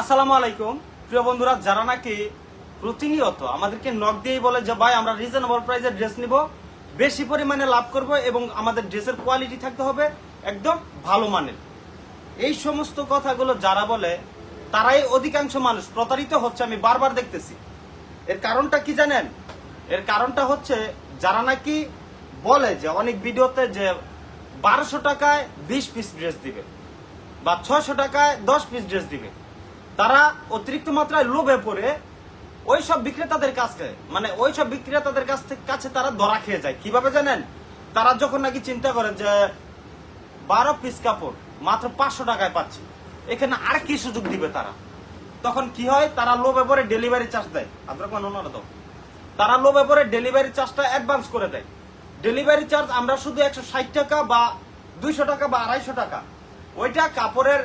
আসসালামু আলাইকুম। প্রিয় বন্ধুরা, যারা নাকি প্রতিনিয়ত আমাদেরকে নক দিয়েই বলে যে, ভাই, আমরা রিজনেবল প্রাইসে ড্রেস নিব, বেশি পরিমাণে লাভ করব এবং আমাদের ড্রেসের কোয়ালিটি থাকতে হবে একদম ভালো মানের। এই সমস্ত কথাগুলো যারা বলে, তারাই অধিকাংশ মানুষ প্রতারিত হচ্ছে, আমি বারবার দেখতেছি। এর কারণটা কি জানেন? এর কারণটা হচ্ছে, যারা নাকি বলে যে, অনেক ভিডিওতে যে, বারোশো টাকায় বিশ পিস ড্রেস দিবে বা ছয়শো টাকায় দশ পিস ড্রেস দিবে তারা অতিরিক্ত মাত্রায় লোভে পড়ে ওই সব বিক্রেতাদের কাছে মানে ওই সব বিক্রেতাদের কাছ থেকে কাছে তারা ধরা খেয়ে যায়। কীভাবে জানেন? তারা যখন নাকি চিন্তা করেন যে বারো পিস কাপড় মাত্র পাঁচশো টাকায় পাচ্ছি, এখানে আর কি সুযোগ দিবে তারা? তখন কি হয়? তারা লোভে পরে ডেলিভারি চার্জ দেয়। আপনার কোনো অনুরোধ তারা লোভে পরে ডেলিভারি চার্জটা অ্যাডভান্স করে দেয়। ডেলিভারি চার্জ আমরা শুধু একশো ষাট টাকা বা দুইশো টাকা বা আড়াইশো টাকা। ওইটা কাপড়ের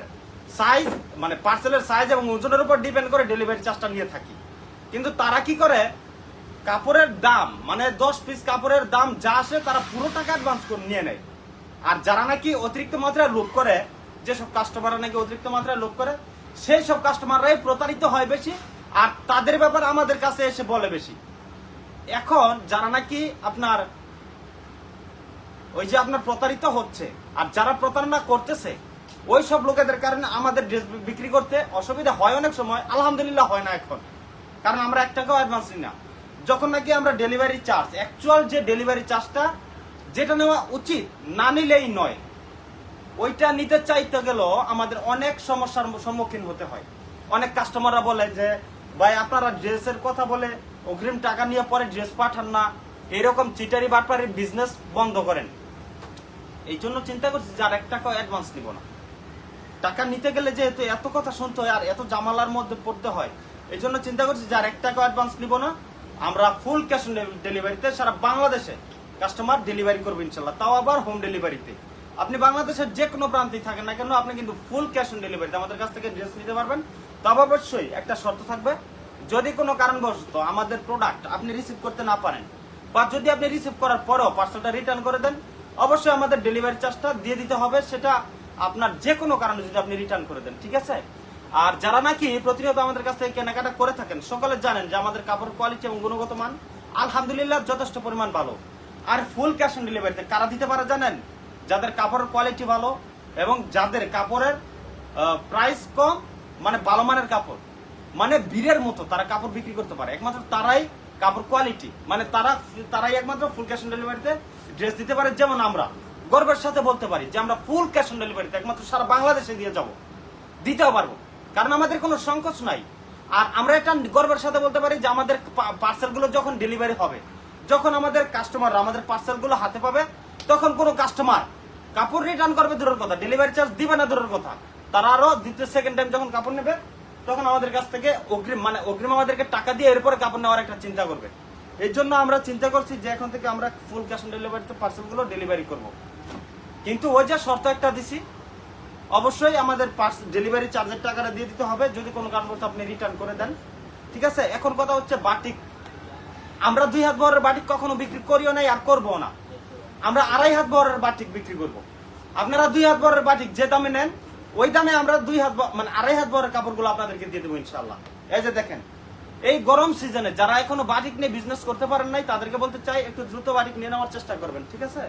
সাইজ মানে পার্সেলের সাইজ এবং ওজনের উপর ডিপেন্ড করে ডেলিভারি চার্জটা নিয়ে থাকি। কিন্তু তারা কি করে? কাপড়ের দাম মানে দশ পিস কাপড়ের দাম যা আসে তারা পুরো টাকা অ্যাডভান্স করে নিয়ে নেয়। আর যারা নাকি অতিরিক্ত মাত্রায় লোভ করে যেসব কাস্টমাররা নাকি অতিরিক্ত মাত্রায় লোভ করে, সেই সব কাস্টমাররাই প্রতারিত হয় বেশি, আর তাদের ব্যাপার আমাদের কাছে এসে বলে বেশি। এখন যারা নাকি আপনার, ওই যে আপনার প্রতারিত হচ্ছে, আর যারা প্রতারণা করতেছে ওই সব লোকেদের কারণে আমাদের ড্রেস বিক্রি করতে অসুবিধা হয় অনেক সময়, আলহামদুলিল্লাহ হয় না এখন। কারণ আমরা এক টাকাও অ্যাডভান্স নিই না। যখন নাকি আমরা ডেলিভারি চার্জ অ্যাকচুয়াল যে ডেলিভারি চার্জটা যেটা নেওয়া উচিত, না নিলেই নয়। ওইটা নিতে চাইতে গেলেও আমাদের অনেক সমস্যার সম্মুখীন হতে হয়। অনেক কাস্টমাররা বলে যে, ভাই, আপনারা ড্রেসের কথা বলে অগ্রিম টাকা নিয়ে পরে ড্রেস পাঠান না। এরকম চিটারি বাটপারি বিজনেস বন্ধ করেন। এই জন্য চিন্তা করছি যে আর এক টাকা অ্যাডভান্স নিব না। টাকা নিতে গেলে যেহেতু এত কথা শুনতে হয় আর এত জামালার মধ্যে পড়তে হয়, এই জন্য চিন্তা করছি যে আর এক টাকা অ্যাডভান্স নিব না। আমরা ফুল ক্যাশ অন ডেলিভারিতে সারা বাংলাদেশে কাস্টমার ডেলিভারি করব ইনশাল্লাহ। তাও আবার হোম ডেলিভারিতে আপনি বাংলাদেশের যে কোনো প্রান্তেই থাকেন না কেন, আপনি কিন্তু ফুল ক্যাশ অন ডেলিভারিতে আমাদের কাছ থেকে ড্রেস নিতে পারবেন। তবে অবশ্যই একটা শর্ত থাকবে, যদি কোনো কারণবশত আমাদের প্রোডাক্ট আপনি রিসিভ করতে না পারেন বা যদি আপনি রিসিভ করার পরেও পার্সেলটা রিটার্ন করে দেন, অবশ্যই আমাদের ডেলিভারি চার্জটা দিয়ে দিতে হবে। সেটা আপনার যে কোনো কারণে যদি আপনি রিটার্ন করে দেন, ঠিক আছে? আর যারা নাকি প্রতিনিয়ত আমাদের কাছ থেকে কেনাকাটা করে থাকেন, সকলে জানেন যে আমাদের কাপড় কোয়ালিটি এবং গুণগত মান আলহামদুলিল্লাহ যথেষ্ট পরিমাণ ভালো। আর ফুল ক্যাশ অন ডেলিভারিতে কারা দিতে পারে জানেন? যাদের কাপড়ের কোয়ালিটি ভালো এবং যাদের কাপড়ের প্রাইস কম মানে ভালো মানের কাপড় মানে বীরের মতো তারা কাপড় বিক্রি করতে পারে। একমাত্র তারাই কাপড় কোয়ালিটি মানে তারা, তারাই একমাত্র ফুল ক্যাশ অন ডেলিভারিতে ড্রেস দিতে পারে যেমন আমরা। গর্বের সাথে বলতে পারি যে আমরা ফুল ক্যাশ অন ডেলিভারিতে একমাত্র সারা বাংলাদেশে দিয়ে যাব। দিতেও পারব। কারণ আমাদের কোনো সংকোচ নাই। আর আমরা এটা গর্বের সাথে বলতে পারি যে আমাদের পার্সেলগুলো যখন ডেলিভারি হবে, যখন আমাদের কাস্টমাররা আমাদের পার্সেলগুলো হাতে পাবে, তখন কোনো কাস্টমার কাপড় রিটার্ন করবে দূরের কথা ডেলিভারি চার্জ দিবে না দূরের কথা। তারা আরও দ্বিতীয় সেকেন্ড টাইম যখন কাপড় নেবে, তখন আমাদের কাছ থেকে অগ্রিম মানে অগ্রিম আমাদেরকে টাকা দিয়ে এরপরে কাপড় নেওয়ার একটা চিন্তা করবে। এই জন্য আমরা চিন্তা করছি যে এখন থেকে আমরা ফুল ক্যাশ অন ডেলিভারিতে পার্সেলগুলো ডেলিভারি করব। কিন্তু ওই যে শর্ত একটা দিছি, অবশ্যই আমাদের পার্স ডেলিভারি চার্জের টাকাটা দিয়ে দিতে হবে, যদি কোনো কারণবশত আপনি রিটার্ন করে দেন। ঠিক আছে? এখন কথা হচ্ছে বাটিক। আমরা দুই হাত বহরের বাটিক কখনো বিক্রি করিও নাই আর করব না। আমরা আড়াই হাত বহরের বাটিক বিক্রি করব। আপনারা দুই হাত বহরের বাটিক যে দামে নেন, ওই দামে আমরা দুই হাত মানে আড়াই হাত বহরের কাপড়গুলো আপনাদেরকে দিয়ে দেবো ইনশাল্লাহ এই যে দেখেন, এই গরম সিজনে যারা এখনও বাটিক নিয়ে বিজনেস করতে পারেন নাই, তাদেরকে বলতে চাই, একটু দ্রুত বাটিক নিয়ে নেওয়ার চেষ্টা করবেন, ঠিক আছে?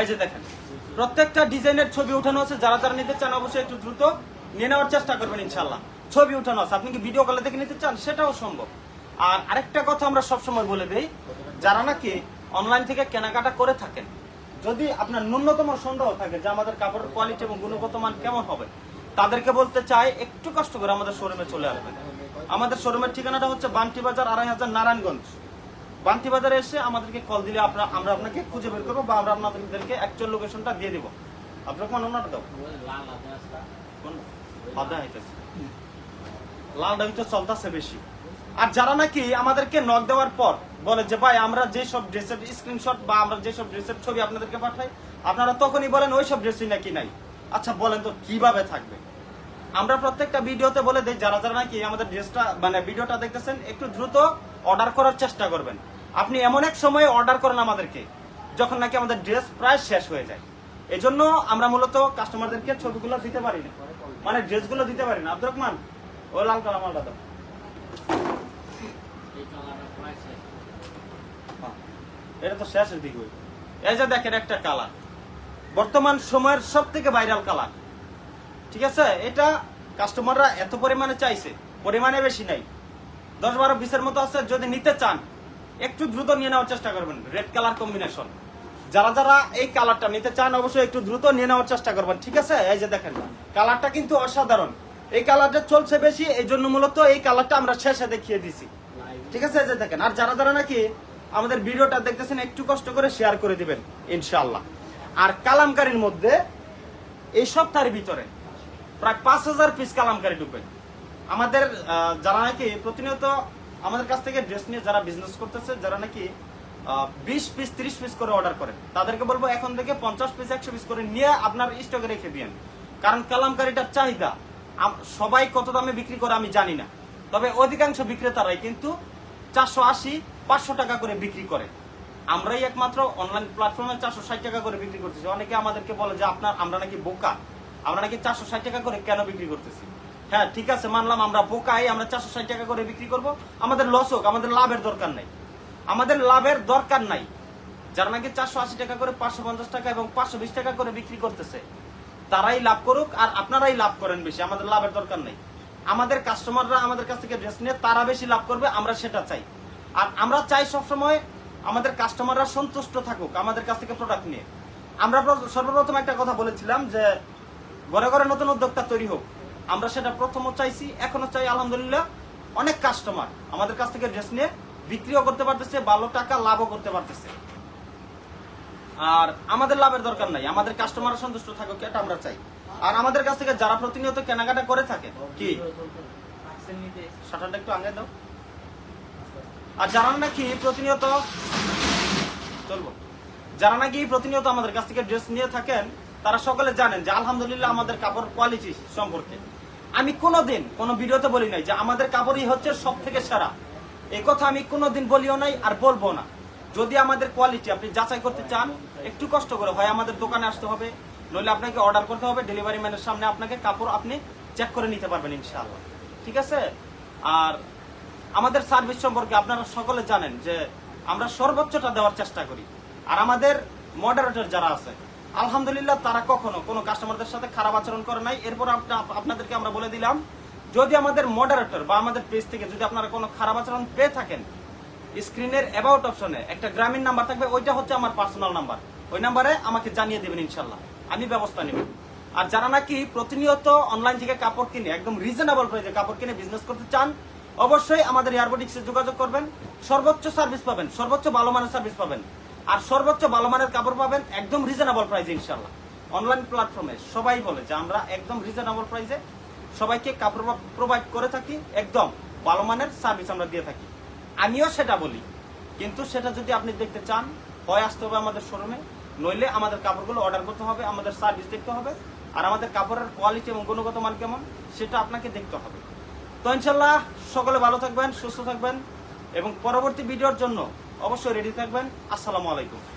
এই যে দেখেন, প্রত্যেকটা ডিজাইনের ছবি উঠানো আছে। যারা যারা নিতে চান অবশ্যই একটু দ্রুত নিয়ে নেওয়ার চেষ্টা করবেন ইনশাল্লাহ ছবি উঠানো আছে। আপনি কি ভিডিও কলে দেখে নিতে চান? সেটাও সম্ভব। আর আরেকটা কথা আমরা সবসময় বলে দেই, যারা নাকি অনলাইন থেকে কেনাকাটা করে থাকেন, যদি আপনার ন্যূনতম সন্দেহ থাকে যে আমাদের কাপড়ের কোয়ালিটি এবং গুণগত মান কেমন হবে, তাদেরকে বলতে চাই, একটু কষ্ট করে আমাদের শোরুমে চলে আসবেন। আমাদের শোরুমের ঠিকানাটা হচ্ছে বান্টি বাজার আড়াই হাজার নারায়ণগঞ্জ। বান্তি বাজারে এসে আমাদেরকে কল দিলে আমরা আমরা আপনাকে খুঁজে বের করব বা আমরা আপনাদেরকে অ্যাকচুয়াল লোকেশনটা দিয়ে দিব। আপনার কোন নাম্বারটা দাও? বাধা হইতেছে। লালটা হইতে চলতেছে বেশি। আর যারা নাকি আমাদেরকে নক দেওয়ার পর বলে যে, ভাই, আমরা যে সব ড্রেসের স্ক্রিনশট বা আমরা যে সব ড্রেসের ছবি আপনাদেরকে পাঠাই, আপনারা তখনই বলেন ওই সব ড্রেসই নাকি নাই। আচ্ছা বলেন তো কীভাবে থাকবে? আমরা প্রত্যেকটা ভিডিওতে বলে দেই, যারা যারা নাকি আমাদের ড্রেসটা মানে ভিডিওটা দেখতেছেন, একটু দ্রুত অর্ডার করার চেষ্টা করবেন। আপনি এমন এক সময়ে অর্ডার করেন আমাদেরকে যখন নাকি আমাদের ড্রেস প্রায় শেষ হয়ে যায়। এজন্য আমরা মূলত কাস্টমারদেরকে ছবিগুলো দিতে পারি না। মানে ড্রেসগুলো দিতে পারি না। আব্দুর রহমান ও লাল কালার মালটা দাও। হ্যাঁ, এটা তো শেষের দিক। এই যে দেখেন একটা কালার। বর্তমান সময়ের সব থেকে ভাইরাল কালার। ঠিক আছে? এটা কাস্টমাররা এত পরিমাণে চাইছে পরিমাণে বেশি নাই। দশ বারো বিশের মতো আছে যদি নিতে চান একটু দ্রুত নিয়ে নেওয়ার চেষ্টা করবেন রেড কালার কম্বিনেশন যারা যারা এই কালারটা নিতে চান, অবশ্যই একটু দ্রুত নিয়ে নেওয়ার চেষ্টা করবেন, ঠিক আছে? এই যে দেখেন কালারটা কিন্তু অসাধারণ। এই কালারটা চলছে বেশি, এই জন্য মূলত এই কালারটা আমরা শেষে দেখিয়ে দিছি। ঠিক আছে? এই যে দেখেন, আর যারা যারা নাকি আমাদের ভিডিওটা দেখতেছেন, একটু কষ্ট করে শেয়ার করে দিবেন, ইনশাআল্লাহ। আর কালামকারীর মধ্যে এই সপ্তাহের ভিতরে প্রায় পাঁচ হাজার পিস কালামকারী ঢুকবে। আমাদের যারা নাকি প্রতিনিয়ত আমাদের কাছ থেকে ড্রেস নিয়ে যারা বিজনেস করতেছে, যারা নাকি বিশ পিস ত্রিশ পিস করে অর্ডার করে, তাদেরকে বলব এখন থেকে পঞ্চাশ পিস একশো পিস করে নিয়ে আপনার স্টকে রেখে দিন কারণ কালামকারীটার চাহিদা সবাই কত দামে বিক্রি করে আমি জানি না। তবে অধিকাংশ বিক্রেতারাই কিন্তু চারশো আশি, পাঁচশো টাকা করে বিক্রি করে। আমরাই একমাত্র অনলাইন প্ল্যাটফর্মে চারশো ষাট টাকা করে বিক্রি করতেছি। অনেকে আমাদেরকে বলে যে, আপনার, আমরা নাকি বোকা। আমরা নাকি চারশো ষাট টাকা করে কেন বিক্রি করতেছি? হ্যাঁ ঠিক আছে, মানলাম আমরা বোকাই আমরা চারশো ষাট টাকা করে বিক্রি করব। আমাদের লস হোক, আমাদের লাভের দরকার নাই। আমাদের লাভের দরকার নাই। যারা নাকি চারশো আশি টাকা করে, পাঁচশো পঞ্চাশ টাকা এবং পাঁচশো বিশ টাকা করে বিক্রি করতেছে, তারাই লাভ করুক আর আপনারাই লাভ করেন বেশি, আমাদের লাভের দরকার নাই। আমাদের কাস্টমাররা আমাদের কাছ থেকে ড্রেস নিয়ে তারা বেশি লাভ করবে, আমরা সেটা চাই। আর আমরা চাই সবসময় আমাদের কাস্টমাররা সন্তুষ্ট থাকুক, আমাদের কাছ থেকে প্রোডাক্ট নিয়ে। আমরা সর্বপ্রথম একটা কথা বলেছিলাম যে, ঘরে ঘরে নতুন উদ্যোক্তা তৈরি হোক। আমরা সেটা প্রথমও চাইছি এখনও চাই, আলহামদুলিল্লাহ, অনেক কাস্টমার আমাদের কাছ থেকে ড্রেস নিয়ে বিক্রিও করতে পারতেছে, ভালো টাকা লাভও করতে পারতেছে। আর আমাদের লাভের দরকার নাই, আমাদের কাস্টমার সন্তুষ্ট থাকুক, এটা আমরা চাই। আর আমাদের কাছ থেকে যারা প্রতিনিয়ত কেনাকাটা করে থাকে, কি? একটু আগে দাও। আর যারা নাকি প্রতিনিয়ত, চলবো। যারা নাকি প্রতিনিয়ত আমাদের কাছ থেকে ড্রেস নিয়ে থাকেন, তারা সকলে জানেন যে আলহামদুলিল্লাহ আমাদের কাপড় কোয়ালিটি সম্পর্কে। আমি কোনোদিন কোনো ভিডিওতে বলি নাই যে আমাদের কাপড়ই হচ্ছে সব থেকে সেরা। এই কথা আমি কোনোদিন বলিও নাই আর বলব না। যদি আমাদের কোয়ালিটি আপনি যাচাই করতে চান, একটু কষ্ট করে হয় আমাদের দোকানে আসতে হবে, নইলে আপনাকে অর্ডার করতে হবে ডেলিভারি ম্যানের সামনে আপনাকে কাপড় আপনি চেক করে নিতে পারবেন ইনশাআল্লাহ। ঠিক আছে? আর আমাদের সার্ভিস সম্পর্কে আপনারা সকলে জানেন যে আমরা সর্বোচ্চটা দেওয়ার চেষ্টা করি। আর আমাদের মডারেটর যারা আছে আলহামদুলিল্লাহ, তারা কখনো কোনো কাস্টমারদের সাথে খারাপ আচরণ করে নাই। এরপর আপনাদেরকে আমরা বলে দিলাম, যদি আমাদের মডারেটর বা আমাদের পেজ থেকে যদি আপনারা কোনো খারাপ আচরণ পেয়ে থাকেন স্ক্রিনের অ্যাবাউট অপশনে একটা গ্রামীণ নাম্বার থাকবে, ওইটা হচ্ছে আমার পার্সোনাল নাম্বার ওই নাম্বারে আমাকে জানিয়ে দেবেন ইনশাল্লাহ আমি ব্যবস্থা নেব। আর যারা নাকি প্রতিনিয়ত অনলাইন থেকে কাপড় কিনে, একদম রিজনেবল প্রাইসে কাপড় কিনে বিজনেস করতে চান, অবশ্যই আমাদের এয়ারবোটিক্সে যোগাযোগ করবেন। সর্বোচ্চ সার্ভিস পাবেন, সর্বোচ্চ ভালো মানের সার্ভিস পাবেন। আর সর্বোচ্চ ভালো মানের কাপড় পাবেন একদম রিজনেবল প্রাইসে ইনশাল্লাহ অনলাইন প্ল্যাটফর্মে সবাই বলে যে আমরা একদম রিজনেবল প্রাইসে সবাইকে কাপড় প্রোভাইড করে থাকি, একদম ভালো মানের সার্ভিস আমরা দিয়ে থাকি। আমিও সেটা বলি, কিন্তু সেটা যদি আপনি দেখতে চান, হয় আসতে হবে আমাদের শোরুমে নইলে আমাদের কাপড়গুলো অর্ডার করতে হবে, আমাদের সার্ভিস দেখতে হবে, আর আমাদের কাপড়ের কোয়ালিটি এবং গুণগত মান কেমন, সেটা আপনাকে দেখতে হবে। তো ইনশাল্লাহ সকলে ভালো থাকবেন, সুস্থ থাকবেন, এবং পরবর্তী ভিডিওর জন্য অবশ্যই রেডি থাকবেন। আসসালামু আলাইকুম।